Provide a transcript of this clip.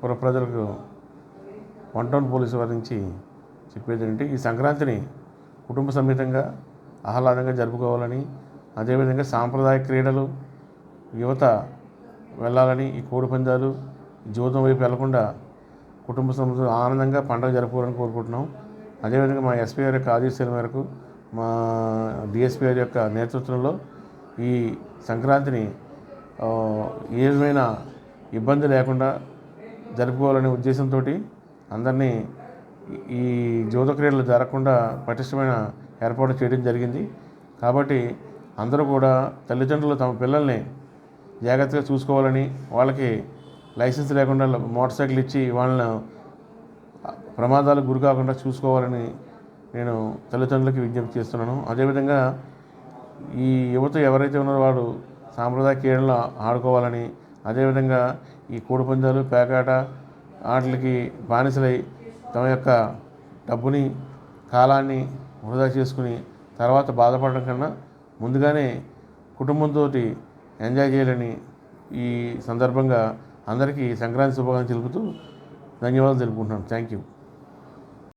పుర ప్రజలకు one town police వారి నుంచి చెప్పేది ఏంటి ఈ సంక్రాంతిని కుటుంబ సమేతంగా ఆహ్లాదంగా జరుపుకోవాలని అదేవిధంగా సాంప్రదాయ క్రీడలు యువత వెళ్ళాలని ఈ కోడి పందాలు జీవితం వైపు వెళ్ళకుండా కుటుంబ సమస్య ఆనందంగా పండుగ జరుపుకోవాలని కోరుకుంటున్నాం. అదేవిధంగా మా ఎస్పీ గారి యొక్క ఆదేశాల మేరకు మా డిఎస్పీ గారి యొక్క నేతృత్వంలో ఈ సంక్రాంతిని ఏమైనా ఏ విధమైన ఇబ్బంది లేకుండా జరుపుకోవాలనే ఉద్దేశంతో అందరినీ ఈ- ఈ క్రీడలు జరగకుండా పటిష్టమైన ఏర్పాటు చేయడం జరిగింది. కాబట్టి అందరూ కూడా తల్లిదండ్రులు తమ పిల్లల్ని జాగ్రత్తగా చూసుకోవాలని వాళ్ళకి లైసెన్స్ లేకుండా మోటార్ సైకిల్ ఇచ్చి వాళ్ళను ప్రమాదాలకు గురి కాకుండా చూసుకోవాలని నేను తల్లిదండ్రులకి విజ్ఞప్తి చేస్తున్నాను. అదేవిధంగా ఈ యువత ఎవరైతే ఉన్నారో వాడు సాంప్రదాయ క్రీడలు ఆడుకోవాలని అదేవిధంగా ఈ కోడిపందాలు పేకాట ఆటలకి బానిసలై తమ యొక్క డబ్బుని కాలాన్ని వృధా చేసుకుని తర్వాత బాధపడడం కన్నా ముందుగానే కుటుంబంతో ఎంజాయ్ చేయాలని ఈ సందర్భంగా అందరికీ సంక్రాంతి శుభాకాంక్షలు తెలుపుతూ ధన్యవాదాలు తెలుపుకుంటున్నాను. Thank you.